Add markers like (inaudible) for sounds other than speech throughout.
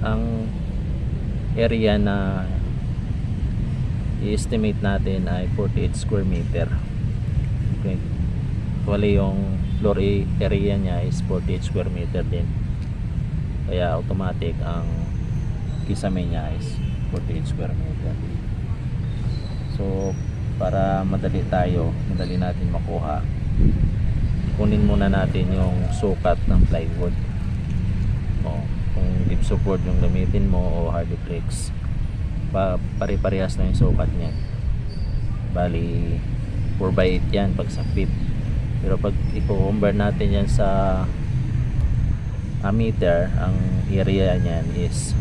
ang area na i-estimate natin ay 48 square meter. Okay. Wali yung floor area niya is 48 square meter din. Kaya automatic ang kisame niya is 48 square meter. So para madali tayo madali natin makuha kunin muna natin yung sukat ng plywood. O deep support yung gamitin mo o hardy bricks pa pare-parehas na yung sukat niya. Bali 4x8 yan pag sa feet. Pero pag i-convert natin yan sa a meter ang area niyan is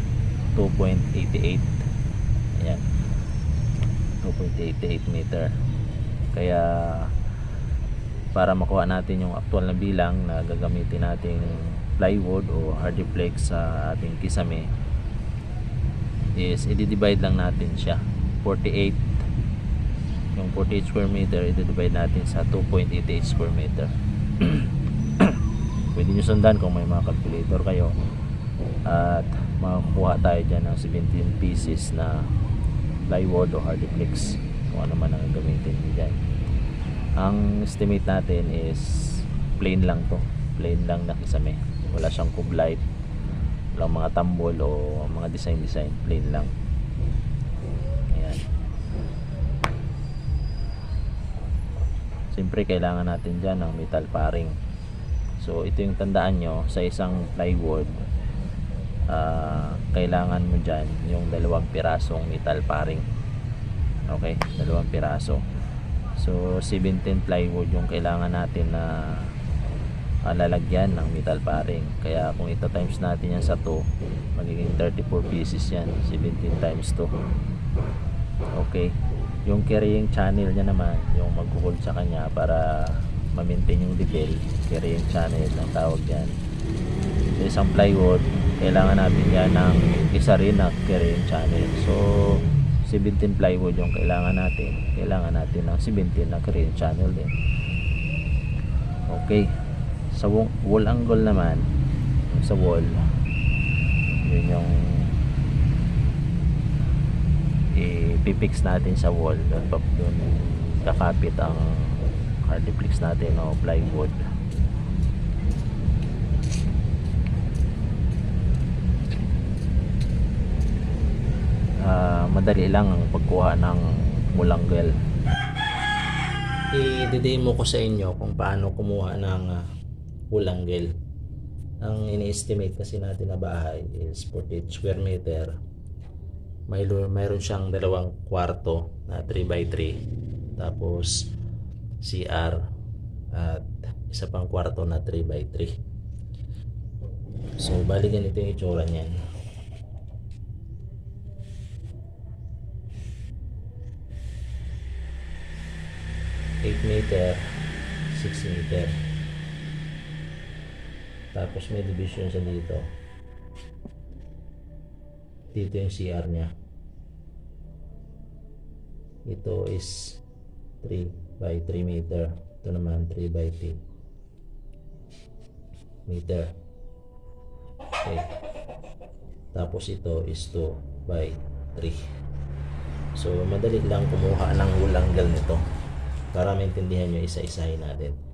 2.88 ayan. 2.88 meter. Kaya para makuha natin yung actual na bilang na gagamitin nating plywood o hardiplex sa ating kisame is i-divide lang natin siya. 48 yung 48 square meter i-divide natin sa 2.88 square meter. (coughs) Pwede nyo sundan kung may mga calculator kayo. At makakuha tayo dyan ng 17 pieces na plywood o hardiplex. Kung ano man ang gamitin nyo dyan. Ang estimate natin is plain lang to. Plain lang na kisame wala siyang kublight walang mga tambol o mga design design plain lang. Ayan. Siyempre kailangan natin dyan ng metal paring. So ito yung tandaan nyo. Sa isang plywood ah, kailangan mo dyan yung dalawang pirasong metal paring. Okay? Dalawang piraso. So 17 plywood yung kailangan natin na ah, lalagyan ng metal paring. Kaya kung ito times natin yan sa 2 magiging 34 pieces yan 17 times 2 okay. Yung carrying channel niya naman yung magkuhold sa kanya para ma-maintain yung level carrying channel ang tawag yan. Sa isang plywood kailangan natin yan ng isa rin na carrying channel. So 17 plywood yung kailangan natin. Kailangan natin ng 17 na carrying channel din. Okay sa wa- wall angle naman sa wall yun yung ipipix natin sa wall. Doon doon kakapit ang hardiplex natin o plywood. Ah, madali lang ang pagkuha ng mulanggal i-demo ko sa inyo kung paano kumuha ng uh, ulanggel. Ang ini-estimate kasi natin na bahay is 48 square meter. May mayroon siyang dalawang kwarto na 3 by 3 Tapos CR at isa pang kwarto na 3 by 3 So bali ganito yung itsura niyan. Eight meter, 6 meter. Tapos may division siya dito. Dito yung CR niya. Ito is 3 by 3 meter. Ito naman 3 by 3 meter. Okay. Tapos ito is 2 by 3. So madali lang kumuha ng ulanggal nito para maintindihan nyo isa-isahin natin.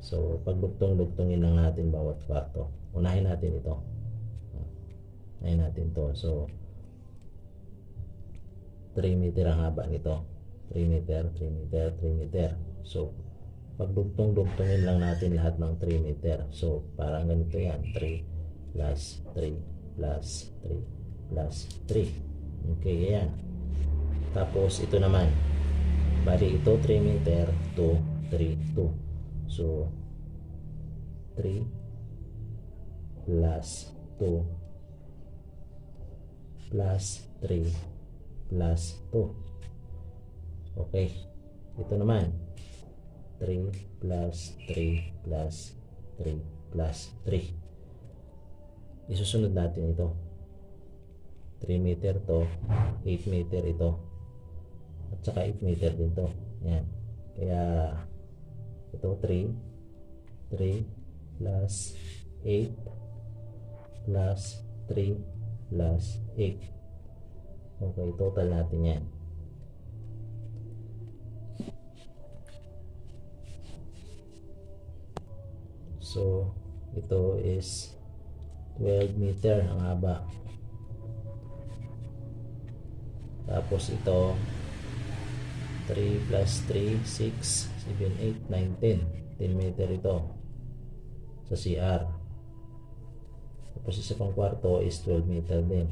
So, pagdugtong-dugtongin lang natin bawat kwarto. Unahin natin ito. Unahin natin to. So, 3 meter ang haba nito. 3 meter, 3 meter, 3 meter. So, pagdugtong-dugtongin lang natin lahat ng 3 meter. So, parang ganito yan. 3 plus 3 plus 3 plus 3. Okay, yan. Tapos, ito naman. Bali, ito 3 meter, 2, 3, 2. So, 3 plus 2 plus 3 plus 2. Okay. Ito naman. 3 plus 3 plus 3 plus 3. Isusunod natin ito. 3 meter to, 8 meter ito. At saka 8 meter din to. Yan. Kaya ito 3 3 plus 8 plus 3 plus 8 okay total natin yan. So ito is 12 meter ang haba. Tapos ito 3 plus 3 6 7, 8, 9, 10 10 meter ito sa CR tapos isa pang kwarto is 12 meter din.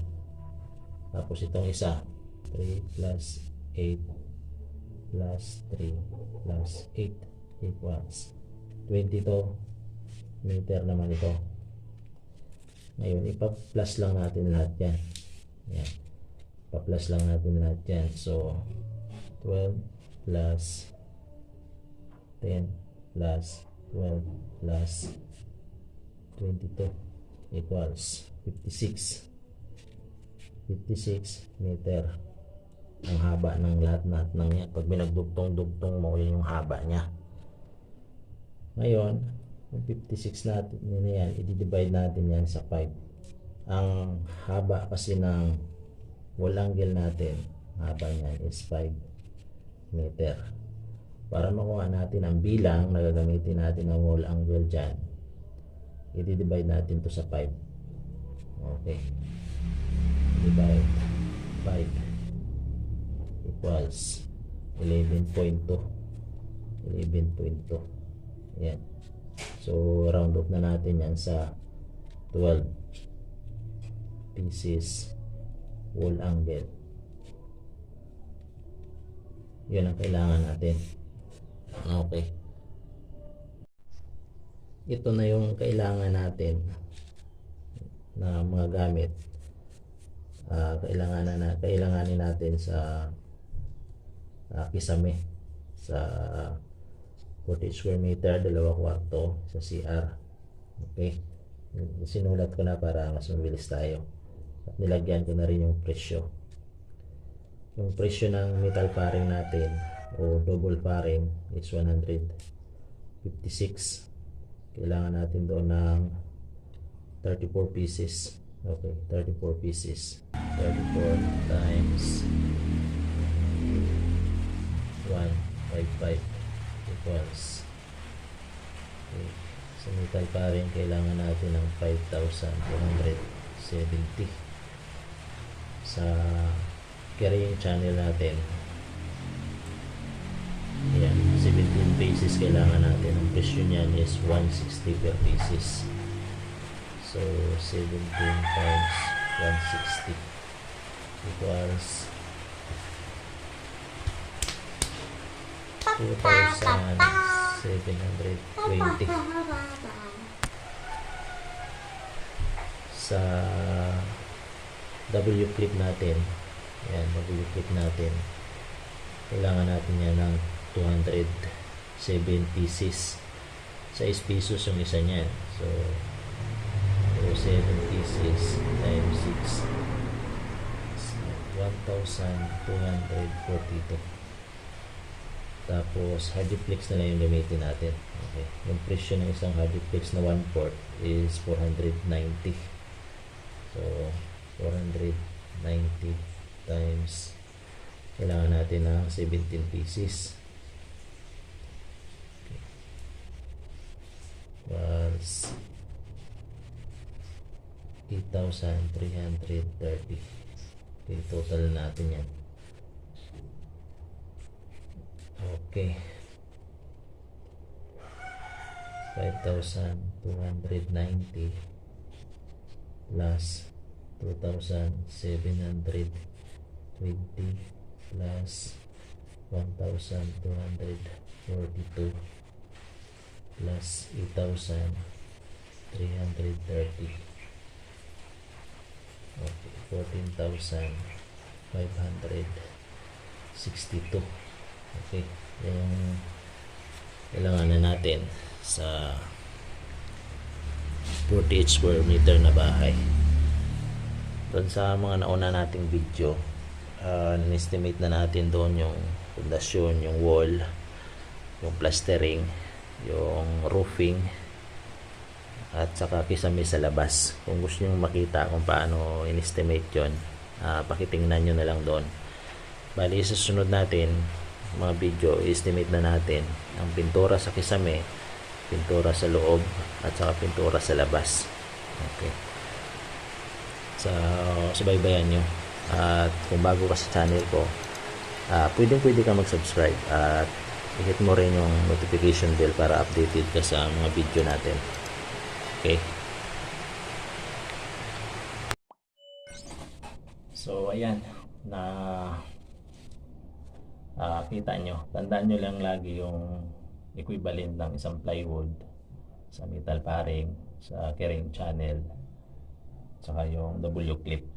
Tapos itong isa 3 plus 8 plus 3 plus 8 equals 22 meter naman ito. Ngayon ipa-plus lang natin lahat yan. Yan. Ipa-plus lang natin lahat yan. So 12 plus 10 plus 12 plus 22 equals 56 56 meter. Ang haba ng lahat-lahat ng yan. Pag binagdugtong-dugtong mo yun yung haba niya. Ngayon yung 56 natin yun yan, i-divide natin yan sa 5. Ang haba kasi ng wall angle natin, haba niyan is 5 meter. Para makuha natin ang bilang na gagamitin natin ng wall angle dyan, i-divide natin to sa 5. Okay. Divide 5 equals 11.2 11.2 yan So, round off na natin yan sa 12 pieces wall angle. Yan ang kailangan natin. Okay. Ito na yung kailangan natin na mga gamit. Uh, kailangan na, kailanganin natin sa uh, kisame sa 40 square meter, dalawa kwarto sa CR. Okay. Sinulat ko na para mas mabilis tayo. At nilagyan ko na rin yung presyo. Yung presyo ng metal paring natin o double paring is 156. Kailangan natin doon ng 34 pieces. Okay, 34 pieces. 34 times 155 equals okay. sa metal pa rin kailangan natin ng 5,270 sa carrying channel natin yan basis kailangan natin. Ang presyo niyan is 160 per basis. So, 17 times 160 equals 2,720 sa W clip natin yan, W clip natin kailangan natin yan ng 200 76 6 pesos yung isa niya so 76 times 6 1,242 tapos hardiplex na lang yung gamitin natin. Okay. yung presyo ng isang hardiplex na 1 port is 490 so 490 times kailangan natin ng 17 pieces. Was 8,330. Okay, total natin yan. Okay. 5,290 plus 2,720 plus 1,242 plus 8,330 okay 14,562 Okay. Yung kailangan na natin sa 48 square meter na bahay. Doon sa mga nauna nating video, uh, estimate na natin doon yung pundasyon, yung wall, yung plastering, yung roofing, at saka kisame sa labas. Kung gusto nyo makita kung paano in-estimate yun, ah, pakitingnan nyo na lang doon. Bali, sa susunod natin, mga video, i-estimate na natin ang pintura sa kisame, pintura sa loob, at saka pintura sa labas. Okay. Sa subaybayan nyo. At kung bago ka sa channel ko, ah pwedeng pwede ka mag-subscribe at i-hit mo rin yung notification bell para updated ka sa mga video natin. Okay? So, ayan. Na ah, kita nyo. Tandaan nyo lang lagi yung equivalent ng isang plywood sa metal paring, sa carrying channel, saka yung W clip.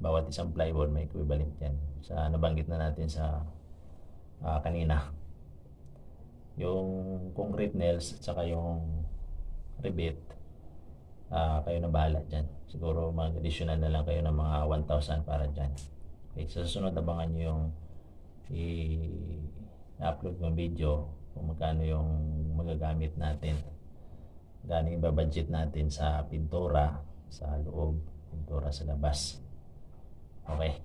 Bawat isang plywood may equivalent yan. Sa nabanggit na natin sa ah, kanina. Yung concrete nails at saka yung rivet, ah, kayo na bahala dyan. Siguro mag-additional na lang kayo ng mga 1,000 para dyan. Okay, sa susunod abangan nyo yung i-upload ng video kung magkano yung magagamit natin. Gano'ng ibabudget natin sa pintura, sa loob, pintura sa labas. Okay.